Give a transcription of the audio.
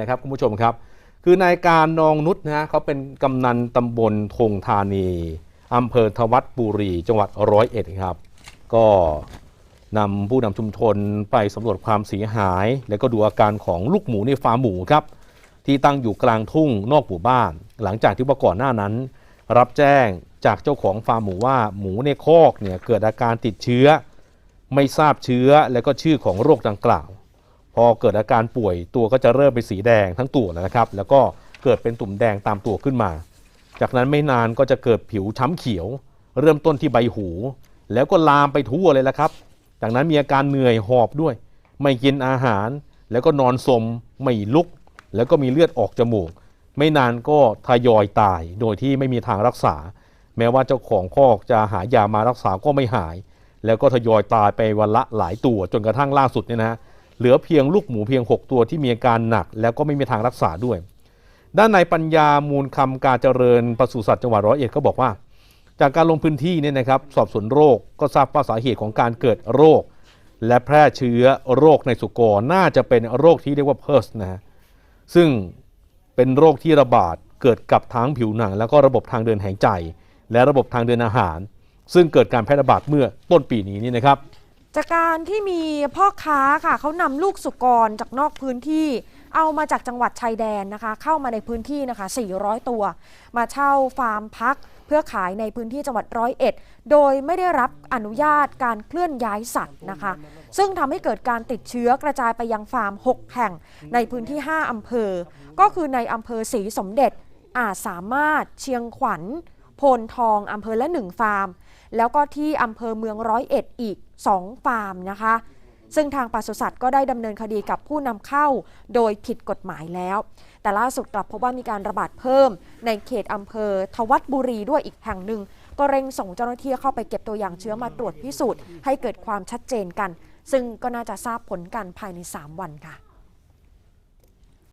นะครับคุณผู้ชมครับ คือนายการนองนุชนะฮะเขาเป็นกำนันตำบลธงธานีอำเภอทวัดบุรี จังหวัดร้อยเอ็ดครับ ก็นำผู้นำชุมชนไปสำรวจความเสียหาย แล้วก็ดูอาการของลูกหมูในฟาร์มหมูครับ ที่ตั้งอยู่กลางทุ่งนอกหมู่บ้าน หลังจากที่ว่าก่อนหน้านั้น รับแจ้งจากเจ้าของฟาร์มหมูว่าหมูในคอกเนี่ยเกิดอาการติดเชื้อ ไม่ทราบเชื้อและก็ชื่อของโรคดังกล่าว พอเกิดอาการป่วยตัวก็จะเริ่มเป็นสีแดงทั้งตัวนะครับ แล้วก็เกิดเป็นตุ่มแดงตามตัวขึ้นมา จากนั้นไม่นานก็จะเกิดผิวช้ำเขียว เริ่มต้นที่ใบหู แล้วก็ลามไปทั่วเลยละครับ จากนั้นมีอาการเหนื่อยหอบด้วย ไม่กินอาหาร แล้วก็นอนสมไม่ลุก แล้วก็มีเลือดออกจมูก ไม่นานก็ทยอยตายโดยที่ไม่มีทางรักษา แม้ว่าเจ้าของคอกจะหายามารักษาก็ไม่หาย แล้วก็ทยอยตายไปวันละหลายตัวจนกระทั่งล่าสุดเนี่ยนะฮะ เหลือเพียงลูกหมูเพียง 6 ตัวที่มีอาการหนัก แล้วก็ไม่มีทางรักษาด้วย ด้านในายปัญญามูลคำการเจริญปศุสัตว์จังหวัดร้อยเอ็ดก็บอกว่า จากการลงพื้นที่เนี่ยนะครับสอบสวนโรคก็ทราบว่าสาเหตุของการเกิดโรค และแพร่เชื้อโรคในสุกรน่าจะเป็นโรคที่เรียกว่าเพิร์สนะฮะซึ่งเป็นโรคที่ระบาดเกิดกับทั้งผิวหนัง แล้วก็ระบบทางเดินหายใจ และระบบทางเดินอาหาร ซึ่งเกิดการแพร่ระบาดเมื่อต้นปีนี้นี่นะครับ จากการที่มีพ่อค้าค่ะเขานำลูกสุกรจากนอกพื้นที่ เอามาจากจังหวัดชายแดนนะคะ เข้ามาในพื้นที่นะคะ 400 ตัว มาเช่าฟาร์มพัก เพื่อขายในพื้นที่จังหวัดร้อยเอ็ด โดยไม่ได้รับอนุญาตการเคลื่อนย้ายสัตว์นะคะ ซึ่งทำให้เกิดการติดเชื้อกระจายไปยังฟาร์ม 6 แห่งในพื้นที่ 5อำเภอ ก็คือในอำเภอศรีสมเด็จอาจสามารถเชียงขวัญ โพนทองอำเภอละหนึ่งฟาร์ม แล้วก็ที่อำเภอเมืองร้อยเอ็ดอีก 2 ฟาร์มนะคะ ซึ่งทางปศุสัตว์ก็ได้ดำเนินคดีกับผู้นำเข้าโดยผิดกฎหมายแล้ว แต่ล่าสุดกลับพบว่ามีการระบาดเพิ่ม ในเขตอำเภอทวัดบุรีด้วยอีกแห่งหนึ่ง ก็เร่งส่งเจ้าหน้าที่เข้าไปเก็บตัวอย่างเชื้อมาตรวจพิสูจน์ให้เกิดความชัดเจนกัน ซึ่งก็น่าจะทราบผลกันภายใน 3 วันค่ะ